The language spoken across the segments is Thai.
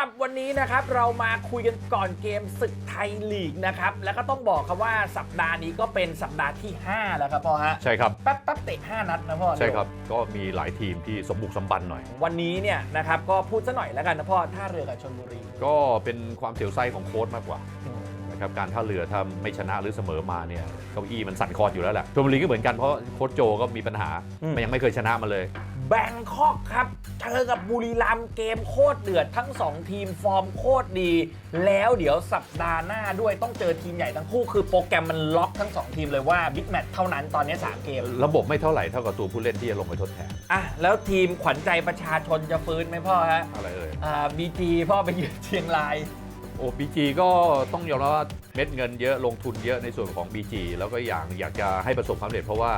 รับวันนี้นะครับเรามาคุยกันก่อนเกมศึกไทยลีกนะครับแล้วก็ต้องบอกครับว่าสัปดาห์นี้ก็เป็นสัปดาห์ที่ 5 แล้วครับพ่อฮะใช่ครับแป๊บแป๊บเตะ5นัดนะพ่อใช่ครับ ก็มีหลายทีมที่สมบุกสมบันหน่อย วันนี้เนี่ยนะครับก็พูดซะหน่อยแล้วกันนะพ่อท่าเรือกับชลบุรี ก็เป็นความเสียวไส้ของโค้ชมากกว่านะครับการท่าเรือถ้าไม่ชนะหรือเสมอมาเนี่ยเก้าอี้มันสั่นคลอนอยู่แล้วแหละชลบุรีก็เหมือนกันเพราะโค้ชโจก็มีปัญหาอืมมันยังไม่เคยชนะมาเลย แบงคอกครับ เจอกับบุรีรัมย์เกมโคตรเดือดทั้ง 2 ทีมฟอร์มโคตรดี แล้วเดี๋ยวสัปดาห์หน้าด้วยต้องเจอทีมใหญ่ทั้งคู่คือโปรแกรมมันล็อกทั้ง 2 ทีมเลยว่าบิ๊กแมตช์เท่านั้นตอนนี้ 3 เกม ระบบไม่เท่าไหร่เท่ากับตัวผู้เล่นที่จะลงไปทดแทน อะ แล้วทีมขวัญใจประชาชนจะฟื้นไหมพ่อฮะอะไรเอ่ย อ่าบีจีพ่อไปเยือนเชียงราย โอ้บีจีก็ต้องยอมรับว่าเม็ดเงินเยอะลงทุนเยอะในส่วนของ BG แล้วก็อย่างอยากจะให้ประสบความสำเร็จเพราะว่า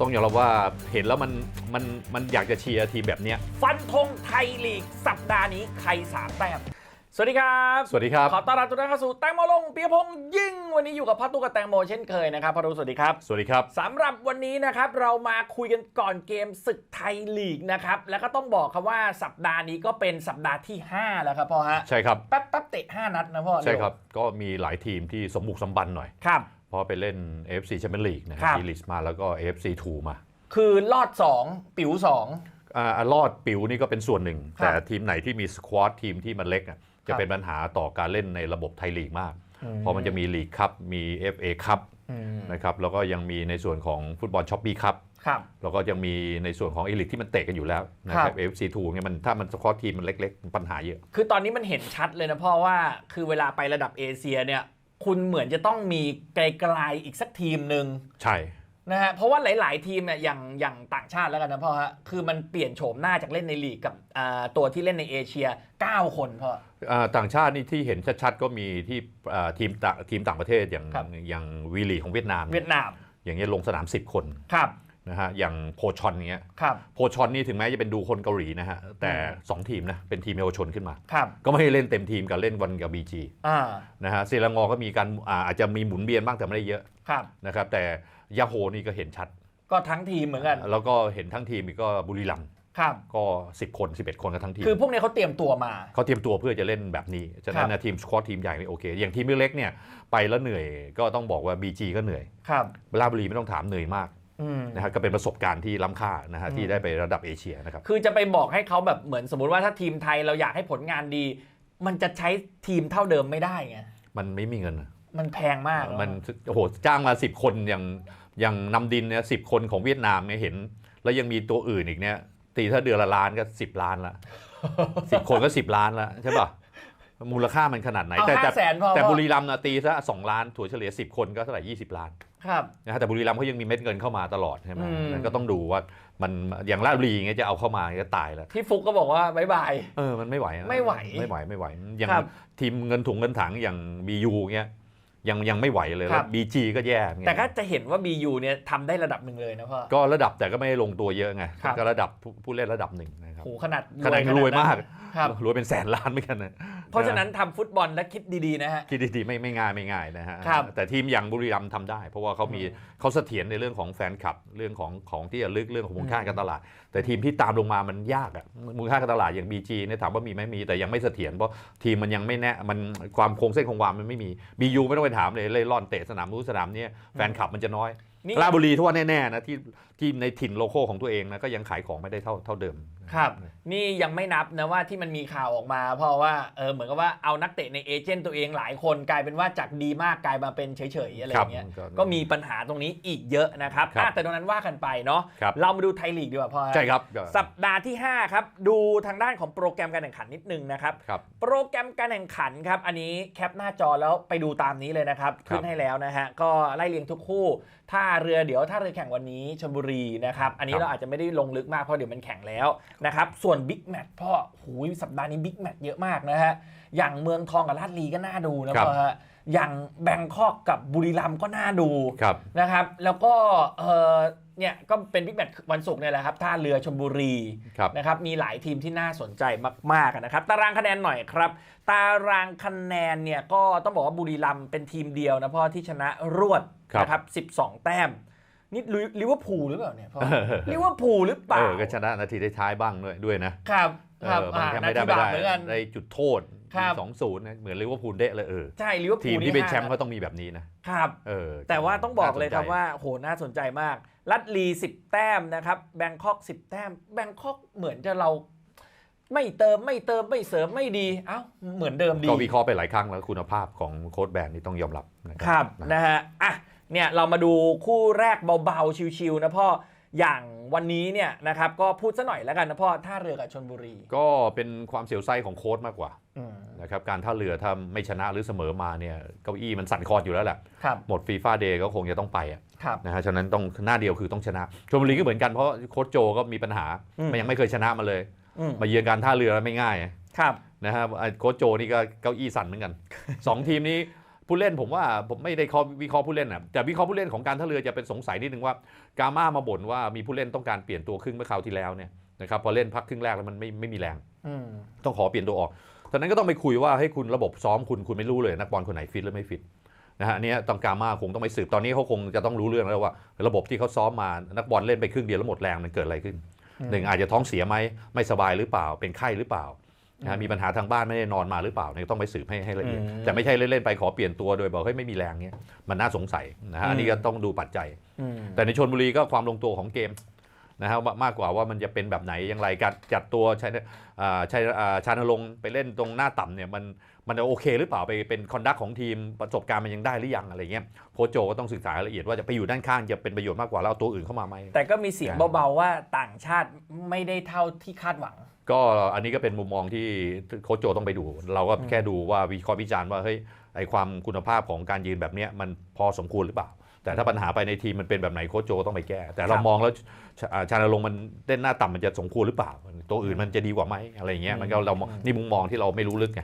ต้องยอมรับว่าเห็นแล้วมันมันมันอยากจะเชียร์ทีมแบบเนี้ย ฟันธงไทยลีกสัปดาห์นี้ใครสามแต้ม สวัสดีครับ สวัสดีครับ ขอต้อนรับทุกท่านเข้าสู่แตงโมลงเปียพงษ์ยิ่ง วันนี้อยู่กับพ่อตู้กับแตงโมเช่นเคยนะครับพ่อตู้สวัสดีครับสวัสดีครับสำหรับวันนี้นะครับเรามาคุยกันก่อนเกมศึกไทยลีกนะครับแล้วก็ต้องบอกครับว่าสัปดาห์นี้ก็เป็นสัปดาห์ที่ 5 แล้วครับพ่อฮะใช่ครับแป๊บแป๊บเตะ5นัดนะพ่อใช่ครับก็มีหลายทีมที่สมบุกสมบันหน่อยครับเพ ราะไปเล่น AFC Champions League นะคครัรับบอีลิสมาแล้วก็ AFC 2 มาคือลอด 2 ปิ๋ว2อ่ารอดปิวนี่ก็เป็นส่วนหนึ่ง ครับแต่ทีมไหนที่มีสควอตทีมที่มันเล็กอะคจะรับเป็นปัญหาต่อการเล่นในระบบไทยลีกมากอืมเพราะมันจะมีลีกคัพมี FA คัพอืมนะครับแล้วก็ยังมีในส่วนของฟุตบอลช้อปปี้คัพ ครับ แล้วก็ยังมีในส่วนของอีลิกที่มันเตะกันอยู่แล้วนะคครัรับบ AFC 2 เนี่ยมันถ้ามันสควอตทีมมันเล็กๆมันปัญหาเยอะ คือตอนนี้มันเห็นชัดเลยนะพ่อว่า คือเวลาไประดับเอเชียเนี่ย คุณเหมือนจะต้องมีไกลๆอีกสักทีมหนึ่งใช่ นะฮะเพราะว่าหลาย ๆ ทีมเนี่ยอย่างอย่างต่างชาติแล้วกันนะพ่อฮะคือมันเปลี่ยนโฉมหน้าจากเล่นในลีกกับอ่าตัวที่เล่นในเอเชีย 9 คนพ่อ อ่าต่างชาตินี่ที่เห็นชัดๆก็มีที่อ่าทีมต่างทีมต่างประเทศอย่างครับ อย่างวีลีของเวียดนาม เวียดนามอย่างเงี้ยลงสนาม 10 คน ครับ นะฮะอย่างโพชอนอย่างเงี้ยครับโพชอนนี่ถึงแม้จะเป็นดูคนเกาหลีนะฮะแต่ 2 ทีมนะเป็นทีมเยาวชนขึ้นมาครับก็ไม่ได้เล่นเต็มทีมกับเล่นวันกับบีจีอ่านะฮะเซรางอก็มีการอ่าอาจจะมีหมุนเวียนบ้างแต่ไม่ได้เยอะครับนะครับแต่ยาโฮนี่ก็เห็นชัด ก็ทั้งทีมเหมือนกัน แล้วก็เห็นทั้งทีมอีกก็บุรีรัมย์ครับก็ 10 คน 11 คนกันทั้งทีม คือพวกนี้เขาเตรียมตัวมา เขาเตรียมตัวเพื่อจะเล่นแบบนี้ ฉะนั้นนะทีมสควอตทีมใหญ่ไม่โอเค อย่างทีมเล็กๆเนี่ย ไปแล้วเหนื่อยก็ต้องบอกว่า BG ก็เหนื่อย ครับราชบุรีไม่ต้องถามเหนื่อยมากอืม นะฮะก็เป็นประสบการณ์ที่ล้ำค่านะฮะอืมที่ได้ไประดับเอเชียนะครับ คือจะไปบอกให้เขาแบบเหมือนสมมติว่าถ้าทีมไทยเราอยากให้ผลงานดี มันจะใช้ทีมเท่าเดิมไม่ได้ไงมันไม่มีเงิน มันแพงมากมันโอ้โหจ้างมา 10 คนอย่างอย่างนำดินเนี่ยสิคนของเวียดนามเนี่ยเห็น แล้วยังมีตัวอื่นอีกเนี่ยตีถ้าเดือนละล้านก็ 10 ล้านละสิบคนก็ 10 ล้านละใช่ป่ะ มูลค่ามันขนาดไหน เอาแต่ห้าแต่แสนพอ แต่พ่อบุรีรัมย์นะตีซะสองล้านถั่วเฉลี่ย10 คนก็เท่าไหร่20 ล้านครับ นะฮะแต่บุรีรัมย์เขายังมีเม็ดเงินเข้ามาตลอดใช่ไหมอืมนั่นก็ต้องดูว่ามันอย่างราชบุรีอย่างเงี้ยจะเอาเข้ามาก็ตายแล้วพี่ฟุกก็บอกว่าบายบาย เออ มันไม่ไหวอะไม่ไหวไม่ไหว ไม่ไหว อย่างครับทีมเงินถุงเงินถังอย่างบียูเงี้ยยังยังไม่ไหวเลยคแล้รัวบบีจีก็แย่เงี้ยแต่ก็จะเห็นว่า BU เนี่ยทำได้ระดับหนึ่งเลยนะพ่อ ก็ระดับแต่ก็ไม่ได้ลงตัวเยอะไง ครับ ก็ระดับผู้ผู้เล่นระดับหนึ่งนะครับโหขนาดขนาดรวยมาก ครับ รวยเป็นแสนล้านไม่กันนะ เพราะฉะนั้นทำฟุตบอลและคิดดีๆนะฮะ คิดดีๆไม่ไม่ง่ายไม่ง่ายนะฮะ ครับ แต่ทีมอย่างบุรีรัมย์ทำได้ เพราะว่าเขามีอืมเขาเสถียรในเรื่องของแฟนคลับ เรื่องของของที่จะลึกเรื่องของมูลค่าการตลาด แต่ทีมที่ตามลงมามันยากอะมูลค่าการตลาดอย่าง BG เนี่ยถามว่ามีไหมมีแต่ยังไม่เสถียรเพราะทีมมันยังไม่แน่มันความโครงเส้นคงวามันไม่มี BU ไม่ต้องไปถามเลยเล่ร่อนเตะสนามนู้นสนามเนี้แฟนคลับมันจะน้อยนี่ราชบุรีทั่วแน่ๆนะที่ที่ในถิ่นโลโก้ของตัวเองนะก็ยังขายของไม่ได้เท่าเท่าเดิม ครับ นี่ยังไม่นับนะว่าที่มันมีข่าวออกมา เพราะว่าเออเหมือนกับว่าเอานักเตะในเอเจนต์ตัวเองหลายคนกลายเป็นว่าจากดีมากกลายมาเป็นเฉยๆอะไรอย่างเงี้ยครับก็มีปัญหาตรงนี้อีกเยอะนะครับครับอะแต่ตรงนั้นว่ากันไปเนาะครับเรามาดูไทยลีกดีกว่าพ่อฮะใช่ครับ สัปดาห์ที่ 5 ครับ ดูทางด้านของโปรแกรมการแข่งขันนิดนึงนะครับครับโปรแกรมการแข่งขันครับอันนี้แคปหน้าจอแล้วไปดูตามนี้เลยนะครับครับขึ้นให้แล้วนะฮะก็ไล่เรียงทุกคู่ท่าเรือเดี๋ยวท่าเรือแข่งวันนี้ชลบุรีนะครับ อันนี้เราอาจจะไม่ได้ลงลึกมากเพราะเดี๋ยวมันแข่งแล้วนะครับ ส่วนบิ๊กแมตช์พ่อหูยสัปดาห์นี้บิ๊กแมตช์เยอะมากนะฮะ อย่างเมืองทองกับลาดลีก็น่าดูนะพ่อฮะ อย่างแบงคอกกับบุรีรัมย์ก็น่าดูครับนะครับ แล้วก็เออเนี่ยก็เป็นบิ๊กแมตช์วันศุกร์เนี่ยแหละครับท่าเรือชลบุรีครับนะครับมีหลายทีมที่น่าสนใจมากๆนะครับ ตารางคะแนนหน่อยครับ ตารางคะแนนเนี่ยก็ต้องบอกว่าบุรีรัมย์เป็นทีมเดียวนะเพราะที่ชนะรวดครับนะครับ12 แต้ม นี่ลิเวอร์พูลหรือเปล่าเนี่ยพ่อลิเวอร์พูลหรือเปเอล่าอก็ชนะนาทีท้ายๆบ้างด้วยด้วยนะครับครับเออมันแค่นาไม่ได้ทีไม่บาได้ปเหมือนกันได้จุดโทษครับสองศูนย์นะเหมือนลิเวอร์พูลเดะเลยเออใช่ลิเวอร์พูลทีมที่เป็นแชมป์ห้าเขาต้องมีแบบนี้นะครับเออแต่ว่าต้องบอกเลยครับน่สนใจว่าโหน่าสนใจมาก ลัดลี10แต้มนะครับแบงคอก10แต้มแบงคอกเหมือนจะเราไม่เติมไม่เติมไม่เสริมไม่ดี เอ้า เหมือนเดิมดีก็วิเคราะห์ไปหลายครั้งแล้วคุณภาพของโค้ดแบนนี่ต้องยอมรับนะคครัรับนะนะฮะอะ เนี่ยเรามาดูคู่แรกเบาๆ ชิวๆนะพ่ออย่างวันนี้เนี่ยนะครับก็พูดซะหน่อยแล้วกันนะพ่อท่าเรือกับชนบุรี ก็เป็นความเสียวไส้ของโค้ดมากกว่าอืมนะครับการท่าเรือถ้าไม่ชนะหรือเสมอมาเนี่ยเก้าอี้มันสั่นคลอนอยู่แล้วแหละครับหมดฟีฟ่าเดย์ก็คงจะต้องไปอะครับนะฮะฉะนั้นต้องหน้าเดียวคือต้องชนะชลบุรีก็เหมือนกันเพราะโค้ชโจก็มีปัญหาอืมมันยังไม่เคยชนะมาเลยอืมมาเยือนการท่าเรือไม่ง่ายครับนะฮะไอ้โค้ชโจนี่ก็เก้าอี้สั่นเหมือนกันสองทีมนี้ ผู้เล่นผมว่าผมไม่ได้ข้อวิเคราะห์ผู้เล่นนะแต่วิเคราะห์ผู้เล่นของการท่าเรือจะเป็นสงสัยนิดนึงว่ากาม่ามาบ่นว่ามีผู้เล่นต้องการเปลี่ยนตัวครึ่งเมื่อคราวที่แล้วเนี่ยนะครับพอเล่นพักครึ่งแรกแล้วมันไม่ไม่มีแรงอืมต้องขอเปลี่ยนตัวออกตอนนั้นก็ต้องไปคุยว่าให้คุณระบบซ้อมคุณคุณไม่รู้เลยนักบอลคนไหนฟิตหรือไม่ฟิตนะฮะอันเนี้ยต้องกามาคงต้องไปสืบตอนนี้เขาคงจะต้องรู้เรื่องแล้วว่า ระบบที่เขาซ้อมมานักบอลเล่นไปครึ่งเดียวแล้วหมดแรงมันเกิดอะไรขึ้นอืมหนึ่งอาจจะท้องเสียไหมไม่สบายหรือเปล่าเป็นไข้หรือเปล่า นะฮะมีปัญหาทางบ้านไม่ได้นอนมาหรือเปล่าเนี่ยต้องไปสืบให้ให้ละเอียดอืมแต่ไม่ใช่เล่นๆไปขอเปลี่ยนตัวโดยบอกเฮ้ยไม่มีแรงเนี้ยมันน่าสงสัยนะฮะอันนี้ก็ต้องดูปัจจัยอืมแต่ในชนบุรีก็ความลงตัวของเกมนะฮะว่ามากกว่าว่ามันจะเป็นแบบไหนอย่างไรการจัดตัวใช้อ่าใช้อ่าชานลงค์ไปเล่นตรงหน้าต่ำเนี่ยมันมันโอเคหรือเปล่าไปเป็นคอนดักของทีมประสบการณ์มันยังได้หรือยังอะไรเงี้ยโค้ชโจก็ต้องศึกษารายละเอียดว่าจะไปอยู่ด้านข้างจะเป็นประโยชน์มากกว่าแล้วเอาตัวอื่นเข้ามาไหมแต่ก็มีเสียงเบาๆว่าต่างชาติไม่ได้เท่าที่คาดหวัง ก็อันนี้ก็เป็นมุมมองที่โคชโจต้องไปดู เราก็แค่ดูว่าวิเคราะห์วิจารณ์ว่าเฮ้ยไอความคุณภาพของการยืนแบบนี้มันพอสมควรหรือเปล่า แต่ถ้าปัญหาไปในทีมมันเป็นแบบไหนโคชโจต้องไปแก้ แต่เรามองแล้วชาชาญลงมันเล่นหน้าต่ำมันจะสมควรหรือเปล่า ตัวอื่นมันจะดีกว่าไหมอะไรเงี้ยมันก็เรานี่มุมมองที่เราไม่รู้ลึกไง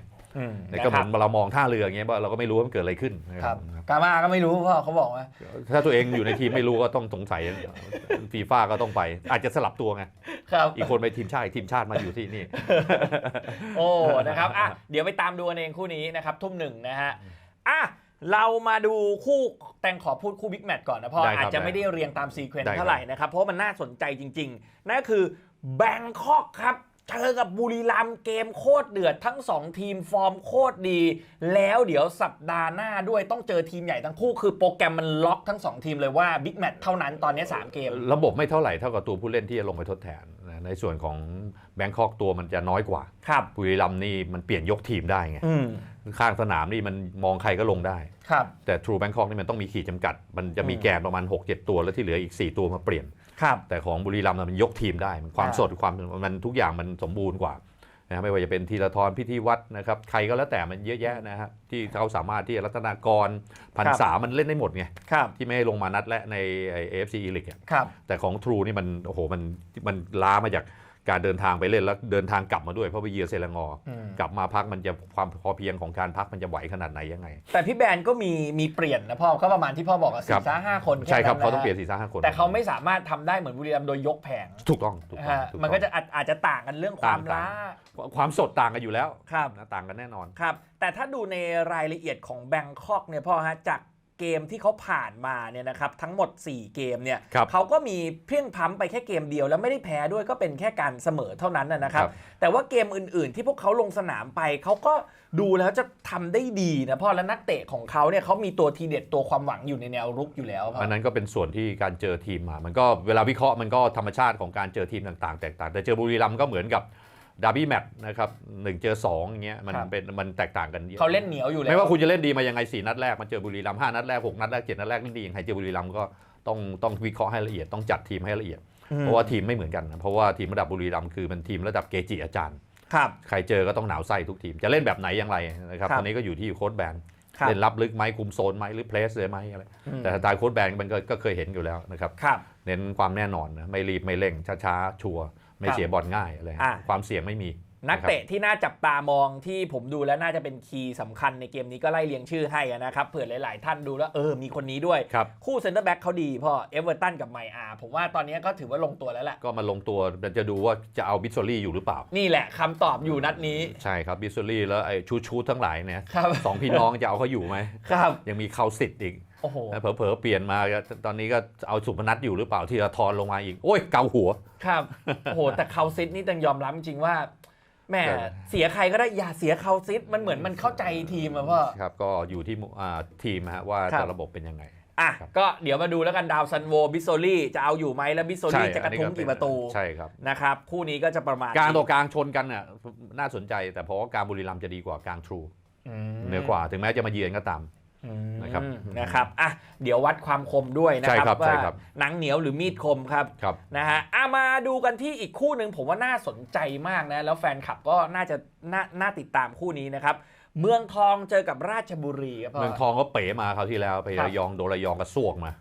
ก็เหมือนเรามองท่าเรืออย่างเงี้ยว่าเราก็ไม่รู้ว่ามันเกิดอะไรขึ้นนะคครัรับบกามาก็ไม่รู้เพราะเขาบอกว่าถ้าตัวเองอยู่ในทีมไม่รู้ก็ต้องสงสัยฟีฟ่าก็ต้องไป อาจจะสลับตัวไงครับอีกคนไปทีมชาติอีกทีมชาติมาอยู่ที่นี่ โอ้นะครับอะเดี๋ยวไปตามดูกันเองคู่นี้นะครับ ทุ่มหนึ่งนะฮะอะเรามาดูคู่แตงขอพูดคู่บิ๊กแมตช์ก่อนนะเพราะได้ครับอาจจะไม่ได้เรียงตามซีเควนได้ครับต์เท่าไหร่นะครับ เพราะมันน่าสนใจจริงๆ นั่นก็คือแบงคอกครับ เจอกับบุรีรัมย์เกมโคตรเดือดทั้ง 2 ทีมฟอร์มโคตรดี แล้วเดี๋ยวสัปดาห์หน้าด้วยต้องเจอทีมใหญ่ทั้งคู่คือโปรแกรมมันล็อกทั้ง 2 ทีมเลยว่าบิ๊กแมตช์เท่านั้นตอนนี้ 3 เกม ระบบไม่เท่าไหร่เท่ากับตัวผู้เล่นที่จะลงไปทดแทนนะในส่วนของแบงคอกตัวมันจะน้อยกว่า ครับ บุรีรัมย์นี่มันเปลี่ยนยกทีมได้ไง อืมข้างสนามนี่มันมองใครก็ลงได้ ครับ แต่ True Bangkok นี่มันต้องมีขีดจำกัด มันจะมีอืมแกนประมาณ 6-7 ตัวแล้วที่เหลืออีก 4 ตัวมาเปลี่ยน ครับ แต่ของบุรีรัมย์น่ะมันยกทีมได้มันความอ่าสดความมันทุกอย่างมันสมบูรณ์กว่านะไม่ว่าจะเป็นธีรทรพิธีวัฒน์นะครับใครก็แล้วแต่มันเยอะแยะนะฮะที่เขาสามารถที่รัตนากรพันษามันเล่นได้หมดไงครับที่ไม่ให้ลงมานัดและในเอฟซีอีลิกครับแต่ของ True นี่มันโอ้โหมันมันล้ามาจาก การเดินทางไปเล่นแล้วเดินทางกลับมาด้วยเพราะไปเยือนเซรังออืมกลับมาพักมันจะความพอเพียงของการพักมันจะไหวขนาดไหนยังไง แต่พี่แบนก็มีมีเปลี่ยนนะพ่อก็ประมาณที่พ่อบอกอะครัสี่บห้าห้าคนใช่ครับแเขาต้องเปลี่ยนะสี่สามห้าคน แต่เขาไม่สามารถทำได้เหมือนบุรีรัมย์โดยยกแผงถูกต้องถูกต้องฮะถูต้องมันก็จะอาจอาจจะต่างกันเรื่องความต่างล้าความสดต่างกันอยู่แล้วครับนะต่างกันแน่นอนครับแต่ถ้าดูในรายละเอียดของแบงคอกเนี่ยพ่อฮะจาก เกมที่เขาผ่านมาเนี่ยนะครับทั้งหมด 4 เกมเนี่ยครับเขาก็มีเพียงพล้ำไปแค่เกมเดียว แล้วไม่ได้แพ้ด้วยก็เป็นแค่การเสมอเท่านั้นนะนะครับครับ แต่ว่าเกมอื่นๆ ที่พวกเขาลงสนามไปเขาก็ดูแล้วจะทำได้ดีนะพ่อและนักเตะของเขาเนี่ยเขามีตัวทีเด็ดตัวความหวังอยู่ในแนวรุกอยู่แล้วพ่ออันนั้นก็เป็นส่วนที่การเจอทีมมา มันก็เวลาวิเคราะห์มันก็ธรรมชาติของการเจอทีมต่าง ๆ แตกต่างแต่เจอบุรีรัมย์ก็เหมือนกับ ดาร์บี้แมตช์นะครับหนึ่งเจอสองอย่างเงี้ยมันครับ เป็นมันแตกต่างกันเยอะ เขาเล่นเหนียวอยู่แล้ว ไม่ว่าคุณจะเล่นดีมายังไงสี่นัดแรก มันเจอบุรีรัมย์ห้านัดแรกหกนัดแรกเจ็ดนัดแรกเล่นดียังไงเจอบุรีรัมย์ก็ต้องต้องวิเคราะห์ให้ละเอียดต้องจัดทีมให้ละเอียดเพราะว่าทีมไม่เหมือนกันนะเพราะว่าทีมระดับบุรีรัมย์คือมันทีมระดับเกจิอาจารย์ ครับ ใครเจอก็ต้องหนาวไส้ทุกทีม จะเล่นแบบไหนอย่างไรนะครับครับ ตอนนี้ก็อยู่ที่โค้ดแบนครับ เล่นรับลึกไหมคุมโซนไหมหรือเพลสเลยไหมอะไรอืม แต่สไตล์โค้ดแบนมันก็ก็เคยเห็นอยู่แล้วนะครับครับ เน้นความแน่นอนนะไม่รีบไม่เร่งช้าๆชัวร์ ไม่ครับเสียบอลง่ายอะไรอะความเสี่ยงไม่มี นักเตะที่น่าจับตามองที่ผมดูแล้วน่าจะเป็นคีย์สำคัญในเกมนี้ก็ไล่เรียงชื่อให้นะครับเผื่อหลาย ๆ ท่านดูแล้วเออมีคนนี้ด้วยครับคู่เซนเตอร์แบ็กเขาดีพ่อเอเวอร์ตันกับไมอาร์ผมว่าตอนนี้ก็ถือว่าลงตัวแล้วแหละก็มาลงตัวจะดูว่าจะเอาบิสโซลี่อยู่หรือเปล่า นี่แหละคำตอบอยู่นัดนี้ใช่ครับบิสโซลี่แล้วไอ้ชูชูทั้งหลายเนี่ยครับสองพี่น้องจะเอาเขาอยู่ไหมครับยังมีเขาสิทธิ์อีก โอ้โหนะเผลอๆเปลี่ยนมาตอนนี้ก็เอาสุพนัทอยู่หรือเปล่าที่ละทอนลงมาอีก โอ้ยเกาหัว ครับโอ้โหแต่เขาซิดนี่ต้องยอมรับจริงๆว่าแหม่เกิดเสียใครก็ได้อย่าเสียเขาซิดมันเหมือนมันเข้าใจทีมอะพ่อครับก็อยู่ที่มุอ่าทีมฮะว่าครับจะระบบเป็นยังไงอะครับก็เดี๋ยวมาดูแล้วกันดาวซันโวบิสโซลี่จะเอาอยู่ไหมแล้วบิสโซลี่จะกระทุ้งอันนี้กี่ประตูใช่ครับนะครับคู่นี้ก็จะประมาณกลางต่อกลางชนกันน่ะน่าสนใจ แต่เพราะว่าการบุรีรัมย์จะดีกว่ากลางทรูมเหนือกว่าถึงแม้จะมาเยือนก็ตามอืม นะครับนะครับอะเดี๋ยววัดความคมด้วยนะใช่ครับครับว่าใช่ครับหนังเหนียวหรือมีดคมครับครับนะฮะอะมาดูกันที่อีกคู่หนึ่งผมว่าน่าสนใจมากนะแล้วแฟนคลับก็น่าจะน่าน่าติดตามคู่นี้นะครับเมืองทองเจอกับราชบุรีครับพ่อเมืองทองก็เป๋มาคราวที่แล้วไปครับระยองโดนระยองก็สวกมา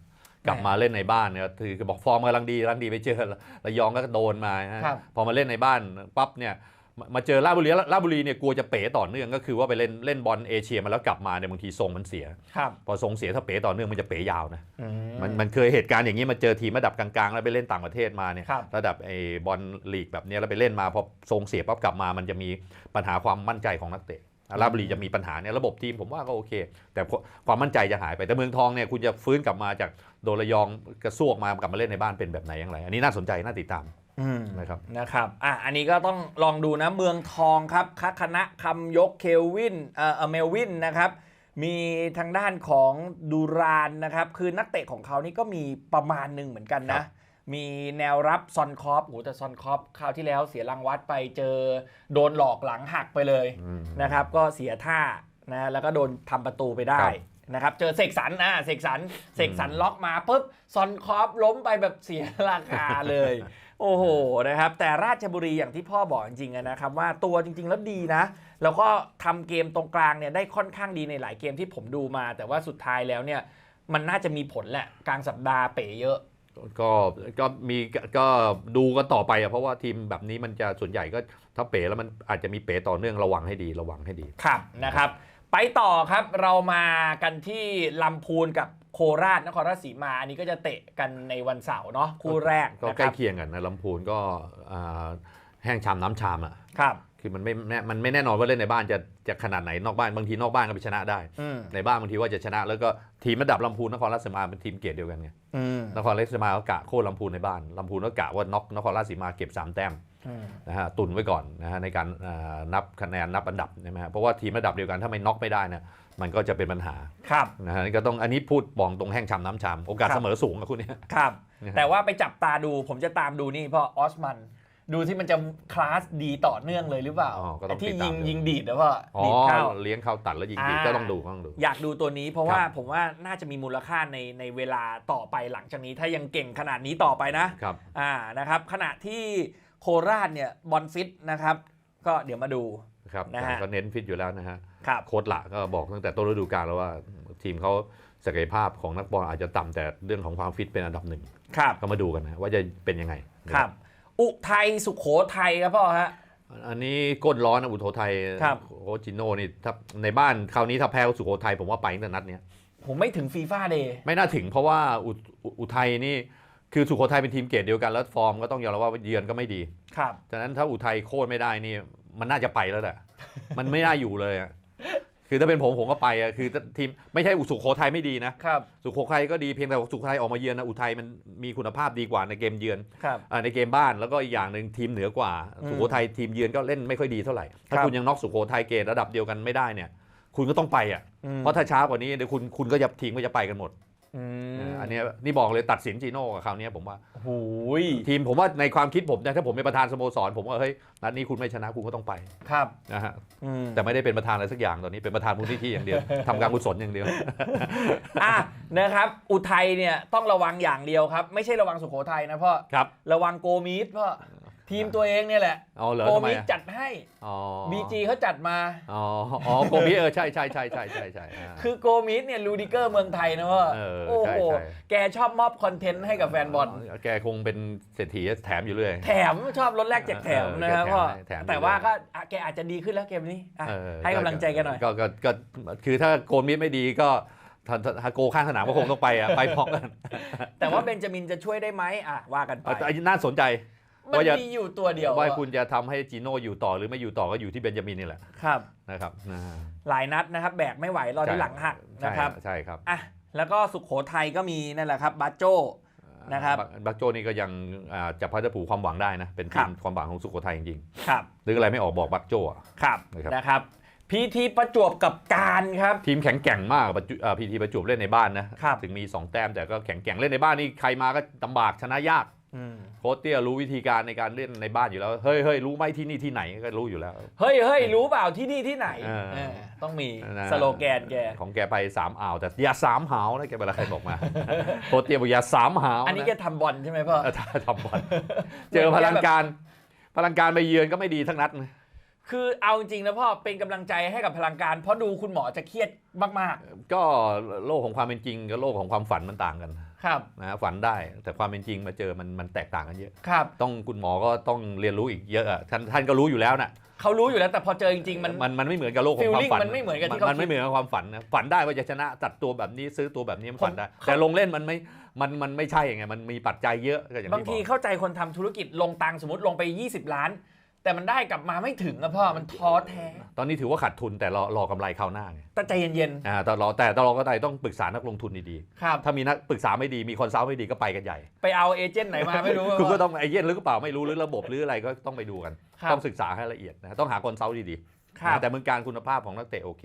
กลับมาเล่นในบ้านเนี่ยคือบอกฟอร์มกำลังดีกำลังดีไปเจอระยองก็โดนมาฮะครับพอมาเล่นในบ้านปั๊บเนี่ย มามาเจอราชบุรีราชบุรีเนี่ยกลัวจะเป๋ต่อเนื่องก็คือว่าไปเล่นเล่นบอลเอเชียมาแล้วกลับมาเนี่ยบางทีทรงมันเสียครับพอทรงเสียถ้าเป๋ต่อเนื่องมันจะเป๋ยาวนะอืมันมันเคยเหตุการณ์อย่างนี้มาเจอทีมระดับกลางๆ แล้วไปเล่นต่างประเทศมาเนี่ยครับระดับไอ้บอลลีกแบบเนี้ยแล้วไปเล่นมาพอทรงเสียปั๊บกลับมา มันจะมีปัญหาความมั่นใจของนักเตะราชบุรีจะมีปัญหาเนี่ยระบบทีมผมว่าก็โอเค แต่ความมั่นใจจะหายไปแต่เมืองทองเนี่ยคุณจะฟื้นกลับมาจากโดนระยองกระซวกมากลับมาเล่นในบ้านเป็นแบบไหนอย่างไรอันนี้น่าสนใจน่าติดตามอืม นะครับนะครับอะอันนี้ก็ต้องลองดูนะเมืองทองครับคคณะคำยกเคลวินเอ่อเอ่อเมลวินนะครับมีทางด้านของดูรานนะครับ คือนักเตะของเขานี่ก็มีประมาณหนึ่งเหมือนกันครันะบมีแนวรับซอนคอปโอ้โหแต่ซอนคอปคราวที่แล้วเสียรางวัดไปเจอโดนหลอกหลังหักไปเลยอืมนะครับ ก็เสียท่านะแล้วก็โดนทำประตูไปได้ครับนะครับเจอเสกสรรอะเสกสรรเสกสรรล็อกมาปุ๊บซอนคอปล้มไปแบบเสียราคาเลย โอ้โหนะครับ แต่ราชบุรีอย่างที่พ่อบอกจริงๆอะนะครับว่าตัวจริง ๆ แล้วดีนะ แล้วก็ทำเกมตรงกลางเนี่ยได้ค่อนข้างดีในหลายเกมที่ผมดูมา แต่ว่าสุดท้ายแล้วเนี่ยมันน่าจะมีผลแหละกลางสัปดาห์เป๋เยอะก็ก็มีก็ดูกันต่อไปอะเพราะว่าทีมแบบนี้มันจะส่วนใหญ่ก็ถ้าเป๋แล้วมันอาจจะมีเป๋ต่อเนื่องระวังให้ดีระวังให้ดีครับนะครับ ไปต่อครับเรามากันที่ลำพูนกับ โคราชนครราชสีมา อันนี้ก็จะเตะกันในวันเสาร์เนาะคู่แรกก็นะใกคล้รับเคียงกันนะลำพูนก็อ่าแห้งชามน้ำชามอะครับคือมันไม่แน่มันไม่แน่นอนว่าเล่นในบ้านจะจะขนาดไหนนอกบ้านบางทีนอกบ้านก็ไปชนะได้อืมในบ้านบางทีว่าจะชนะ แล้วก็ทีมระดับลำพูนนครราชสีมาเป็นทีมเกียรติเดียวกันไงอืมนครราชสีมาก็กะโค่นลำพูนในบ้านลำพูนก็กะว่าน็อกนครราชสีมาเก็บสามแต้มอืม นะฮะตุนไว้ก่อนนะฮะในการอ่านับคะแนนนับอันดับใช่ไหมฮะเพราะว่าทีมระดับเดียวกันถ้าไม่น็อกไม่ได้เนี่ยมันก็จะเป็นปัญหาครับนะฮะนี่ก็ต้องอันนี้พูดบองตรงแห้งชามน้ำชามโอกาสครับเสมอสูงอะคุณเนี่ยครับนะฮะแต่ว่าไปจับตาดูผมจะตามดูนี่เพราะออสมันดูที่มันจะคลาสดีต่อเนื่องเลยหรือเปล่าอ๋อก็ต้องไอ้ที่ติดยิตามงดูยิงดีดนะว่าอ๋อดีดเข้าเลี้ยงเข้าตัดแล้วยิงดีอ่าก็ต้องดูก็ต้องดูอยากดูตัวนี้เพราะครับว่าผมว่าน่าจะมีมูลค่าในในเวลาต่อไปหลังจากนี้ ถ้ายังเก่งขนาดนี้ต่อไปนะครับอ่านะครับขณะที่ โคราชเนี่ยบอลฟิตนะครับ ก็เดี๋ยวมาดูครับนะฮะก็เน้นฟิตอยู่แล้วนะฮะครับโค้ดละก็บอกตั้งแต่ต้นฤดูกาลแล้วว่าทีมเขาศักยภาพของนักบอลอาจจะต่ำแต่เรื่องของความฟิตเป็นอันดับหนึ่งครับก็มาดูกันนะว่าจะเป็นยังไงนะครับ อุทัยสุขโขทัยครับพ่อฮะอันนี้ก้นร้อนนะอุโทไทยครับโค้ชจิโน่นี่ถ้าในบ้านคราวนี้ถ้าแพ้สุโขทัยผมว่าไปตั้งแต่นัดเนี้ยผมไม่ถึงฟีฟ่าเดย์ไม่น่าถึงเพราะว่าอุอุอุทัยนี่ คือสุโขทัยเป็นทีมเกรดเดียวกันแล้วฟอร์มก็ต้องยอมรับว่าเยือนก็ไม่ดี ครับ ฉะนั้นถ้าอุทัยโค่นไม่ได้นี่ มันน่าจะไปแล้วแหละ มันไม่น่าอยู่เลยอะคือถ้าเป็นผมผมก็ไปอะคือถ้าทีมไม่ใช่อุสุโขทัยไม่ดีนะ ครับ สุโขทัยก็ดีเพียงแต่สุโขทัยออกมาเยือนนะอุทัยมันมีคุณภาพดีกว่าในเกมเยือนครับ อ่าในเกมบ้านแล้วก็อีกอย่างหนึ่งทีมเหนือกว่า อืมสุโขทัยทีมเยือนก็เล่นไม่ค่อยดีเท่าไหร่ ถ้าครับ คุณยังน็อกสุโขทัยเกรดระดับเดียวกันไม่ได้เนี่ย คุณก็ต้องไปอะอืมเพราะถ้าช้ากว่านี้เดี๋ยวคุณคุณก็จะทีมก็จะไปกันหมด อืมอันเนี้ยนี่บอกเลยตัดสินจีโน่กับคราวเนี้ยผมว่าหูยทีมผมว่าในความคิดผมนะถ้าผมเป็นประธานสโมสร ผมว่าเฮ้ยนัดนี้คุณไม่ชนะคุณก็ต้องไปครับนะฮะอืมแต่ไม่ได้เป็นประธานอะไรสักอย่างตอนนี้เป็นประธานมูลนิธิอย่างเดียวทำการกุศลอย่างเดียวอะนะครับ อุทัยเนี่ยต้องระวังอย่างเดียวครับ ไม่ใช่ระวังสุโขทัยนะพ่อครับระวังโกมีดพ่อ ทีมตัวเองเนี่ยแหละเอาเหรอโกทำไมมิดอะ จัดให้อ๋อบีจีเขาจัดมา อ๋ออ๋อโกมิเออใช่ใช่ใช่ใช่ใช่ใช่า คือโกมิดเนี่ยลูดิเกอร์เมืองไทยนะว่าเออโอ้ใช่โหใช่ แกชอบมอบคอนเทนต์ให้กับแฟนบอล แกคงเป็นเศรษฐีแถมอยู่เรื่อย แถมชอบรถแรกแจกแถมเออนะครับแกแถมพ่อให้แถมแต่ว่าก็อะแกอาจจะดีขึ้นแล้วเกมนี้อะเออให้กำลังใจแกหน่อย ก็ก็ก็คือถ้าโกมิดไม่ดีก็ถ้าถ้าถ้าโกข้างสนามก็คงต้องไปอะไปพร้อมกันแต่ว่าเบนจามินจะช่วยได้ไหมอะว่ากันไป แต่อันนี้น่าสนใจ มันว่าจะมีอยู่ตัวเดียวว่าอะคุณจะทำให้จีโน่อยู่ต่อหรือไม่อยู่ต่อก็อยู่ที่เบนจามินนี่แหละครับนะครับนะฮะหลายนัดนะครับ แบกไม่ไหวรอที่หลังหักใช่นะครับใช่ครับอะแล้วก็สุขโขทัยก็มีนั่นแหละครับบาโจนะครับบักบักโจนี่ก็ยังอ่าจับพัดผูความหวังได้นะ เป็นครัทีบมความหวังของสุโขทัยจริงครับๆนึกอะไรไม่ออกบอกบักโจอะครับนะครับนะครับพีทีประจวบกับการครับ ทีมแข็งแกร่งมากพีทีประจวบเล่นในบ้านนะครับถึงมี 2 แต้มแต่ก็แข็งแกร่งเล่นในบ้านนี่ใครมาก็ลำบากชนะยากอืม โค้ชเตี้ยรู้วิธีการในการเล่นในบ้านอยู่แล้วเฮ้ยเฮ้ยรู้ไหมที่นี่ที่ไหนก็รู้อยู่แล้ว เฮ้ยเฮ้ยรู้เปล่าที่นี่ที่ไหนเออเออต้องมีนะสโลแกนแก ของแกไปสามอ่าวแต่อย่าสามหาวนะแกเวลาใครบอกมา โค้ชเตี้ยบอกอย่าสามหาวอันนี้ะแกทำบอลใช่ไหมพ่อ เออถ้าทำบอลเจอพลังการพลังการไปเยือนก็ไม่ดีทั้งนัดนะคือเอาจริงนะพ่อเป็นกำลังใจให้กับพลังการ เพราะดูคุณหมอจะเครียดมากก็โลกของความเป็นจริงกับโลกของความฝันมันต่างกันๆ ครับนะฝันได้แต่ความเป็นจริงมาเจอมันมันแตกต่างกันเยอะครับ ต้องคุณหมอก็ต้องเรียนรู้อีกเยอะอะท่านท่านก็รู้อยู่แล้วนะเขารู้อยู่แล้วแต่พอเจอจริงๆมันมันมันไม่เหมือนกับโลกของความ feeling ฝันมันไม่เหมือนกับที่เขามันไม่คิดเหมือนกับความฝันนะฝันได้ว่าจะชนะจัดตัวแบบนี้ซื้อตัวแบบนี้มันฝันได้ผมแต่ลงเล่นมันไม่มันมันไม่ใช่ไงมันมีปัจจัยเยอะก็อย่างบางที่บทีอกเข้าใจคนทำธุรกิจลงตังค์สมมติลงไป 20 ล้าน แต่มันได้กลับมาไม่ถึงนะพ่อมันท้อแท้ ตอนนี้ถือว่าขาดทุนแต่รอรอกำไรคราวหน้าไงแต่ใจเย็น อ่าแต่รอแต่ตลอดก็ได้ต้องปรึกษานักลงทุนดีๆ ครับๆถ้ามีนักปรึกษาไม่ดีมีคอนซัลท์ไม่ดีก็ไปกันใหญ่ ไปเอาเอเจนต์ไหนมาไม่รู้ คุณก็ต้องไอเย็นหรือเปล่าไม่รู้หรือระบบหรืออะไรก็ต้องไปดูกัน ครับต้องศึกษาให้ละเอียดนะต้องหาคอนซัลท์ดีๆครับนะแต่เมืองการคุณภาพของนักเตะโอเค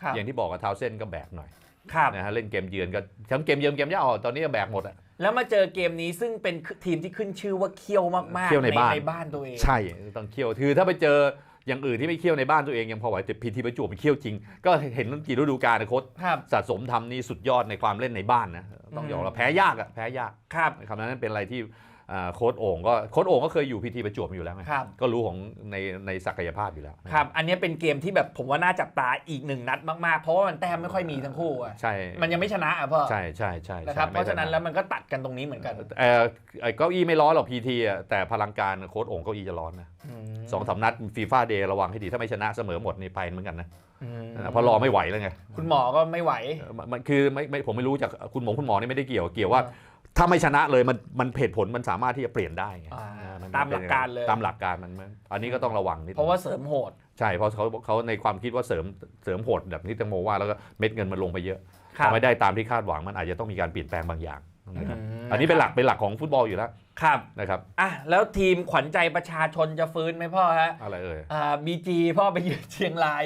ครับ อย่างที่บอกกับเท้าเส้นก็แบกหน่อยครับ นะฮะเล่นเกมเยือนก็ทั้งเกมเยือนเกมเย่าตอนนี้ก็แบกหมดอะ แล้วมาเจอเกมนี้ซึ่งเป็นทีมที่ขึ้นชื่อว่าเคี่ยวมากๆเคี่ยวในบ้าน ในบ้านตัวเอง ใช่ต้องเคี่ยวคือถ้าไปเจออย่างอื่นที่ไม่เคี่ยวในบ้านตัวเองยังพอไหวแต่พีทีประจวบมันเคี่ยวจริง ก็เห็นกี่ฤดูกาลนะโค้ชครับสะสมทำนี่สุดยอดในความเล่นในบ้านนะต้องยอมรับแพ้ยากอะแพ้ยากครับคำนั้นเป็นอะไรที่อ่า โค้ชโอ่งก็โค้ชโอ่งก็เคยอยู่พีทีประจวบมาอยู่แล้วไงครับก็รู้ของในในศักยภาพอยู่แล้วครับ อันนี้เป็นเกมที่แบบผมว่าน่าจับตาอีกหนึ่งนัดมากๆ เพราะว่ามันแต้มไม่ค่อยมีทั้งคู่อะใช่มันยังไม่ชนะอะพ่อใช่ใช่ใช่นะครับใช่เพราะฉะนั้นไม่แล้วมันก็ตัดกันตรงนี้เหมือนกันเออไอ้เก้าอี้ไม่ร้อนหรอกพีทีอะแต่พลังการโค้ชโอ่งเก้าอี้จะร้อนนะมสองสามนัดฟีฟ่าเดย์ระวังให้ดีถ้าไม่ชนะเสมอหมดนี่ไปเหมือนกันนะอืมเพราะรอไม่ไหวแล้วไงคุณหมอก็ไม่ไหวเออมันมันคือไม่ไม่ผมไม่รู้จากคุณหมอคุณหมอนี่ไม่ได้เกี่ยวเกี่ยวว่า ถ้าไม่ชนะเลยมันมันเหตุผลมันสามารถที่จะเปลี่ยนได้ไงอ่าอ่นตามหลักการเลย ตามหลักการมันมันอันนี้ก็ต้องระวังนิดนึง เพราะว่าเสริมโหด ใช่ เพราะเขาเขาในความคิดว่าเสริมเสริมโหดแบบที่ตังโมว่าแล้วก็เม็ดเงินมันลงไปเยอะครับไม่ได้ตามที่คาดหวังมันอาจจะต้องมีการเปลี่ยนแปลงบางอย่างนะครับมอันนี้เป็นหลักเป็นหลักของฟุตบอลอยู่แล้วครับนะครับอะแล้วทีมขวัญใจประชาชนจะฟื้นไหมพ่อฮะอะไรเอ่ย อ่าบีจีพ่อไปเยือนเชียงราย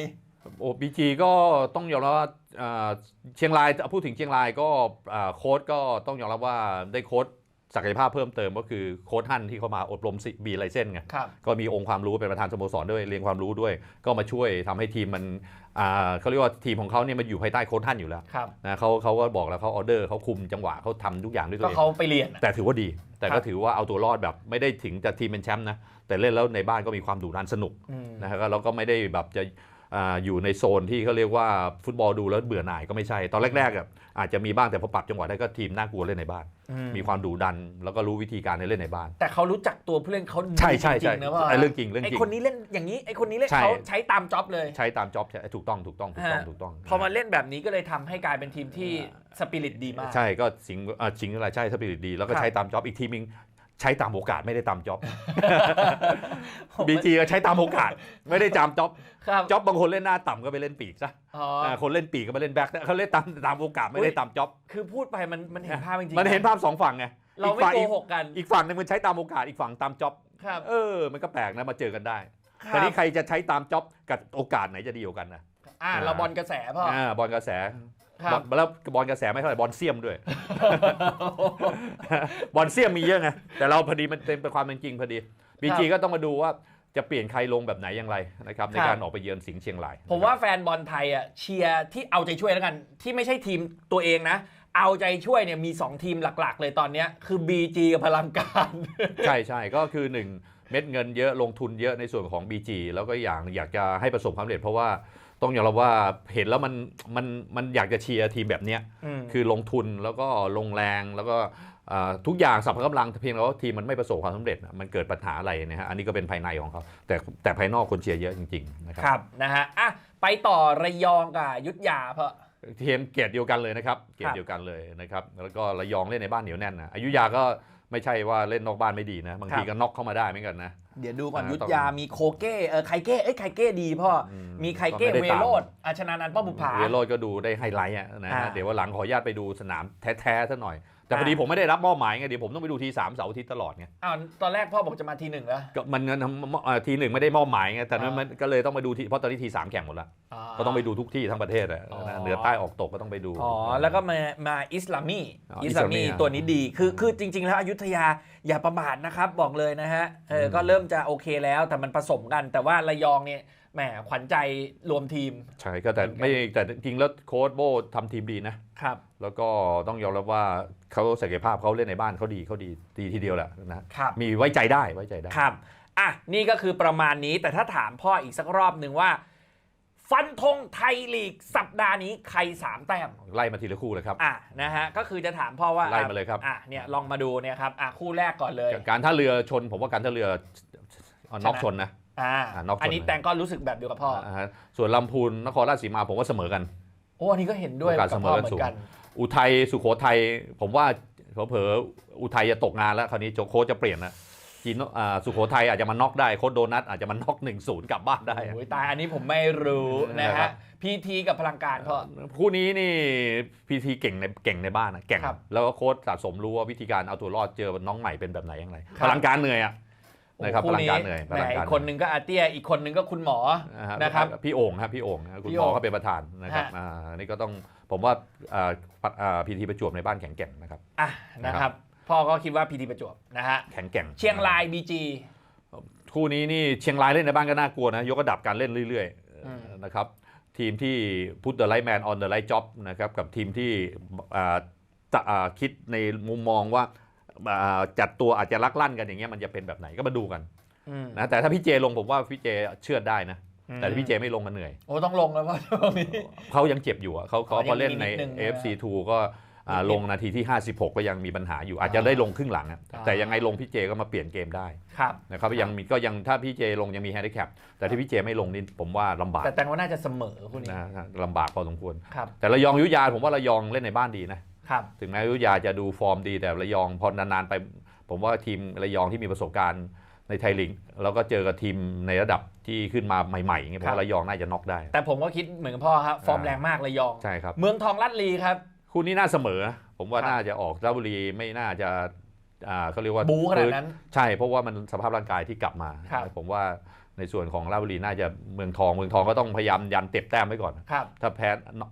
โอ้บีจีก็ต้องยอมรับว่าอ่าเชียงรายพูดถึงเชียงรายก็อ่าโค้ดก็ต้องยอมรับว่าได้โค้ดศักยภาพเพิ่มเติมก็คือโค้ดฮั่นที่เขามาอบรมบีไลเซนไงครับก็มีองค์ความรู้เป็นประธานสโมสรด้วยเรียนความรู้ด้วย ก็มาช่วยทำให้ทีมมันอ่าเขาเรียกว่าทีมของเขาเนี่ยมันอยู่ภายใต้โค้ดฮั่นอยู่แล้วครับนะเขาเขาก็บอกแล้วเขาออเดอร์เขาคุมจังหวะเขาทำทุกอย่างด้วยตัก็วเองเขาไปเรียนอะแต่ถือว่าดี แต่ครัก็บถือว่าเอาตัวรอดแบบไม่ได้ถึงจะทีมเป็นแชมป์นะแต่เล่นแล้วในบ้านก็มีความดุดันสนุกอืมนะครับแล้วก็ไม่ได้แบบจะ อ่าอยู่ในโซนที่เขาเรียกว่าฟุตบอลดูแล้วเบื่อหน่ายก็ไม่ใช่ ตอนแรกๆอะอาจจะมีบ้างแต่พอปรับจังหวะได้ก็ทีมน่ากลัวเล่นในบ้านอืมมีความดุดันแล้วก็รู้วิธีการในเล่นในบ้าน แต่เขารู้จักตัวผู้เล่นเขาดีใช่ใช่จริใช่งๆนะพ่อไอ้เรื่องจริงเรื่องไอ้จริงคนนี้เล่นอย่างนี้ไอ้คนนี้เล่นใช่เขาใช้ตามจ็อบเลยใช้ตามจ็อบใช่ถูกต้องถูกต้องถูกต้องฮะถูกต้อง พอมาเล่นแบบนี้ก็เลยทำให้กลายเป็นทีมที่สปิริตดีมาก ใช่ก็สิงอ่าสิงอะไรใช่สปิริตดีแล้วก็ครับใช้ตามจ็อบอีกทีมนึง ใช้ตามโอกาสไม่ได้ตามจ็อบผมบีจีก็ใช้ตามโอกาส ไม่ได้ตามจ็อบครับจ็อบบางคนเล่นหน้าต่ำก็ไปเล่นปีกซะอ๋อาคนเล่นปีกก็ไปเล่นแบ็คเขาเล่นตามตามโอกาสไม่ได้ตามจ็อบ คือพูดไปมันมันเห็นภาพจริงๆมันเห็นภาพสองฝั่งไงเราอีกไม่ฝั่งโกอีกหกกัน อีกฝั่งหนึงมันใช้ตามโอกาสอีกฝั่งตามจ็อบครับเออ มันก็แปลกนะมาเจอกันได้คแต่รับนี้ใครจะใช้ตามจ็อบกับโอกาสไหนจะดีกว่ากันนะอ่าเราบอลกระแสพ่ออ่าบอลกระแส ครับ บอลแล้วบอลกระแสไม่เท่าไหร่บอลเสียมด้วย บอลเสียมมีเยอะไงแต่เราพอดีมันเต็มเป็นความเป็นจริงพอดีบีจีก็ต้องมาดูว่าจะเปลี่ยนใครลงแบบไหนอย่างไรนะครับในครับ การออกไปเยือนสิงห์เชียงรายผมว่าแฟนบอลไทยอะเชียร์ที่เอาใจช่วยแล้วกัน ที่ไม่ใช่ทีมตัวเองนะ เอาใจช่วยเนี่ยมี 2 ทีมหลักๆ เลยตอนเนี้ยคือ BG กับพลังการ ใช่ใช่ก็คือ1เม็ดเงินเยอะลงทุนเยอะในส่วนของ BG แล้วก็อย่างอยากจะให้ประสบความสำเร็จเพราะว่า ต้องยอมรับว่าเห็นแล้วมันมันมันอยากจะเชียร์ทีมแบบเนี้ยมคือลงทุนแล้วก็ลงแรงแล้วก็อ่าทุกอย่างสัพพะกำลังเพียงแต่ว่าทีมมันไม่ประสบความสำเร็จน่ะมันเกิดปัญหาอะไรนะฮะอันนี้ก็เป็นภายในของเขาแต่แต่ภายนอกคนเชียร์เยอะจริงๆนะคครับรับนะฮะอะไปต่อระยองกับอยุทธยาเพราะทีมเกรดเดียวกันเลยนะครับเกรครัดบเดียวกันเลยนะครับแล้วก็ระยองเล่นในบ้านเหนียวแน่นนะอยุธยาก็ไม่ใช่ว่าเล่นนอกบ้านไม่ดีนะบางทีก็น็อกเข้ามาได้เหมือนกันนะ เดี๋ยวดูก่อนอ่ายุทธยามีโคเก้เออไคเก้เอ้ยไคเก้ดีพ่อออืมีไคเก้ก็ไม่เวได้ตาม โรดอาชนานันท์ป้อมบุภาเวโรดก็ดูได้ไฮไลท์อะนะอ่า ฮะเดี๋ยวว่าหลังขออนุญาตไปดูสนามแท้ๆซะหน่อย แต่พอดีผมไม่ได้รับมอบหมายไงเดี๋ยวผมต้องไปดูทีสามเสาร์อาทิตย์ตลอดไงอ้าวตอนแรกพ่อบอกจะมาทีหนึ่งแล้ว ก็มันเงินเอ่อทีหนึ่งไม่ได้มอบหมายไงแต่นั้นอ่ามัมันก็เลยต้องมาดูทีเพราะตอนนี้ทีสามแข่งหมดแล้วก็ต้องไปดูทุกที่ทั้งประเทศอะอ๋อนะเหนือใต้ออกตกก็ต้องไปดู อ๋อ แล้วก็มามาอิสลามีอ๋ออิสลามีอิสลามีตัวนี้ดีคือคือจริง ๆ แล้วอยุธยาอย่าประมาทนะครับ บอกเลยนะฮะเออก็เริ่มจะโอเคแล้วแต่มันผสมกัน แต่ว่าระยองเนี่ย แหมขวัญใจรวมทีม ใช่ก็แต่ไม่แต่จริงๆแล้วโค้ชโบทำทีมดีนะครับ แล้วก็ต้องยอมรับว่าเขาศักยภาพเขาเล่นในบ้านเขาดีเขาดีดีทีเดียวแหละนะครับมีไว้ใจได้ไว้ใจได้ครับอะนี่ก็คือประมาณนี้แต่ถ้าถามพ่ออีกสักรอบหนึ่งว่า ฟันธงไทยลีกสัปดาห์นี้ใครสามแต้มไล่มาทีละคู่เลยครับอะนะฮะก็คือจะถามพ่อว่าไล่มาเลยครับอะเนี่ยลองมาดูเนี่ยครับอะคู่แรกก่อนเลย การท่าเรือชนผมว่าการท่าเรือเอาน็อกชนะชนนะ อ่าอะน็อกชนอันนี้แตงก็รู้สึกแบบเดียวกับพ่อาฮะส่วนลำพูนนครราชสีมาผมว่าเสมอกัน โอ้อันนี้ก็เห็นด้วยโอกาสกับพ่อเสมอกัน เหมือสูงนกัน อุทัยสุโขทัยผมว่าเผลอๆอุทัยจะตกงานแล้วคราวนี้โจโค้ชจะเปลี่ยนนะจีนอ่าสุโขทัยอาจจะมาน็อกได้โค้ชโดนัทอาจจะมาน็อกหนึ่งศูนย์กลับบ้านได้อะ โอ้ยตายอันนี้ผมไม่รู้นะนะครัฮะบ พีทีกับพลังการพ่อ คู่นี้นี่พีทีเก่งในเก่งในบ้านนะเก่งครับแล้วก็โค้ชสะสมรู้ว่าวิธีการเอาตัวรอดเจอน้องใหม่เป็นแบบไหนอย่างไรครับ พลังการเหนื่อยอะ นะครับโอ้พลังการคู่เหนื่อยพแหมลังการอีกคนนึงก็อาเตียอีกคนนึงก็คุณหมอนะฮะนะครับพี่โอ่งครับพี่โอ่งนะคุณพี่หมโอ่องเขาเป็นประธานนะครับฮะอ่าอันนี่ก็ต้องผมว่าพีทีประจวบในบ้านแข็งแกร่งนะครับอะนะครับพ่อก็คิดว่าพีทีประจวบนะฮะแข็งแกร่ง เชียงรายบีจีคู่นี้นี่เชียงรายเล่นในบ้านก็น่ากลัวนะยกระดับการเล่นเรื่อยอืมๆนะครับทีมที่ put the right man on the right job นะครับกับทีมที่อ่าจะอ่าคิดในมุมมองว่าอ่า จัดตัวอาจจะลักลั่นกันอย่างเงี้ยมันจะเป็นแบบไหนก็มาดูกันอืมนะแต่ถ้าพี่เจลงผมว่าพี่เจเชื่อดได้นะ แต่ถ้าพี่เจไม่ลงมันเหนื่อยโอ้ต้องลงแล้วพ่อช่วงนี้เขายังเจ็บอยู่อะเขาเขาอ๋อยังพอเล่นในมีนิดนึงนะ AFC2 ก็อ่านิดๆลงนาทีที่ 56 ก็ยังมีปัญหาอยู่ อาจจะได้ลงครึ่งหลังอะอ่าแต่ยังไงลงพี่เจก็มาเปลี่ยนเกมได้ครับนะครับยังมีก็ยังถ้าพี่เจลงยังมีแฮนดิแคปแต่ถ้าพี่เจไม่ลงนี่ผมว่าลำบาก แต่แตงว่าน่าจะเสมอคู่นี้นะฮะลำบากพอสมควรครับแต่ระยองอยุธยาผมว่าระยองเล่นในบ้านดีนะ ครับ ถึงแม้อยุธยาจะดูฟอร์มดีแต่ระยองพอนานๆไป ผมว่าทีมระยองที่มีประสบการณ์ในไทยลีกแล้วก็เจอกับทีมในระดับที่ขึ้นมาใหม่ๆอย่างเงี้ยผมว่าระยองน่าจะน็อกได้ แต่ผมก็คิดเหมือนกับพ่อครับฟอร์มอ่าแรงมากระยองใช่ครับเมืองทองลัดลีครับคู่นี้น่าเสมอนะผมว่าครับน่าจะออกราชบุรีไม่น่าจะอ่าเขาเรียกว่าบูขนาดนั้น ใช่เพราะว่ามันสภาพร่างกายที่กลับมาครับผมว่า ในส่วนของราชบุรีน่าจะเมืองทองเมืองทองก็ต้องพยายามยันเต็บแต้มไว้ก่อน ครับ ถ้าแพ้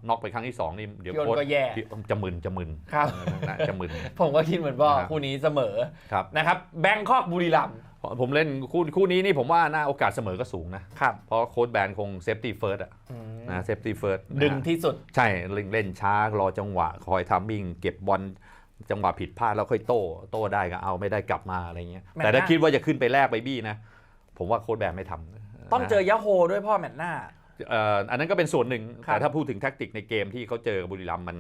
น็อกไปครั้งที่สองนี่เดี๋ยวพี่อ้นโค้ชก็แย่พี่จะมึนจะมึนครับน่าจะมึน ผมก็คิดเหมือนพ่อนะครับคู่นี้เสมอครับนะครับแบงคอกบุรีรัมย์ผมเล่นคู่คู่นี้นี่ผมว่าน่าโอกาสเสมอก็สูงนะครับเพราะโค้ชแบนคงเซฟตี้เฟิร์สอะอืมนะเซฟตี้เฟิร์สดึงที่สุด ใช่เล่นเล่นช้ารอจังหวะ คอยทัมมิ่งเก็บบอลจังหวะผิดพลาดแล้วค่อยโต้โต้ได้ก็เอาไม่ได้กลับมาอะไรเงี้ยแมตช์แต่ถ้าหน้าคิดว่าจะขึ้นไปแลกไปบี้นะ ผมว่าโค้ชแบนไม่ทำต้องเจนะอยะโฮด้วยพ่อแมตช์หน้าเอ่ออันนั้นก็เป็นส่วนหนึ่งครับแต่ถ้าพูดถึงแท็กติกในเกมที่เขาเจอกับบุรีรัมย์มัน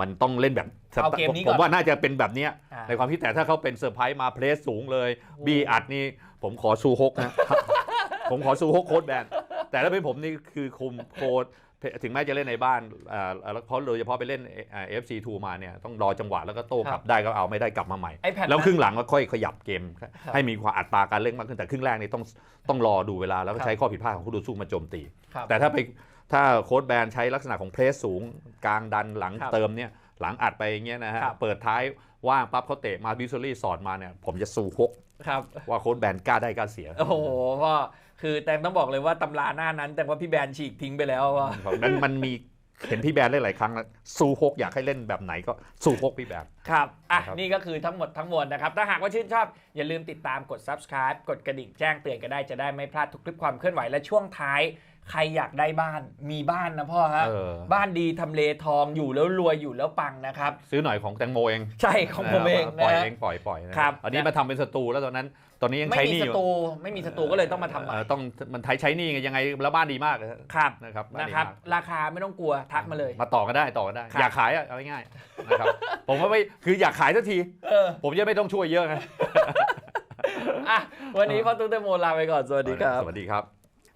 มันต้องเล่นแบบเอาเกมนี้ผก่อนมว่าน่าจะเป็นแบบเนี้ยอ่าในความคิดแต่ถ้าเขาเป็นเซอร์ไพรส์มาเพลสสูงเลยโอ้บีอัดนี่ผมขอซูฮกนะผมขอซูฮกโค้ดแบนแต่ถ้าเป็นผมนี่คือคุมโค้ด ถึงแม้จะเล่นในบ้านอ่าแล้วเพราะโดยเฉพาะไปเล่นเอฟซีทูมาเนี่ยต้องรอจังหวะแล้วก็โต้กลับได้ก็เอาไม่ได้กลับมาใหม่ไอแพดแล้วครึ่งหลังก็ค่อยขยับเกม ให้มีความอัตราการเล่นมากขึ้นแต่ครึ่งแรกนี่ต้องต้องรอดูเวลาแล้วก็ใช้ข้อผิดพลาดของคู่ต่อสู้มาโจมตีครับแต่ถ้าไปถ้าโค้ดแบนใช้ลักษณะของเพรสสูง กลางดันหลังครับเติมเนี่ยหลังอัดไปอย่างเงี้ยนะฮะครับเปิดท้ายว่างปั๊บเขาเตะมาบิวซอรี่สอดมาเนี่ยผมจะสู้ฮกครับว่าโค้ดแบนกล้าได้กล้าเสียโอ้โหพ่อ คือแตงต้องบอกเลยว่าตำราหน้านั้น แต่ว่าพี่แบนฉีกทิ้งไปแล้วว่าเพราะนั้นมันมีเห็นพี่แบนเล่นหลายครั้งแล้วสู้ฮกอยากให้เล่นแบบไหนก็สู้ฮกพี่แบนครับอะนะครับนี่ก็คือทั้งหมดทั้งมวลนะครับ ถ้าหากว่าชื่นชอบ อย่าลืมติดตามกด subscribe กดกระดิ่งแจ้งเตือนกันได้จะได้ไม่พลาดทุกคลิปความเคลื่อนไหวและช่วงท้ายใครอยากได้บ้านมีบ้านนะพ่อฮะเออบ้านดีทำเลทองอยู่แล้วรวยอยู่แล้วปังนะครับ ซื้อหน่อยของแตงโมเอง ใช่ของผมเองปล่อยนะฮะเองปล่อยปล่อยนะครับอันนี้มาทำเป็นสตูแล้วตอนนั้น ตอนนี้ยังไม่ใช้มีหนี่สอยู่ ตูไม่มีสตูก็เลยต้องมาทำใหม่ เออต้องมันไทยใช้หนี่ไงยังไงแล้วบ้านดีมากเลยครับ นะครับานนะดีครับ มากราคาไม่ต้องกลัวทักมาเลย มาต่อกันได้ต่อกันได้ ครับ อยากขายอะเอาง่ายๆนะครับ ผมว่าไม่คืออยากขายสักที เออผมจะไม่ต้องช่วยเยอะไงอะวันนี้พ่อตุ้งเตโมลาไปก่อน สวัสดีครับ สวัสดีครับ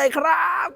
เลยครับ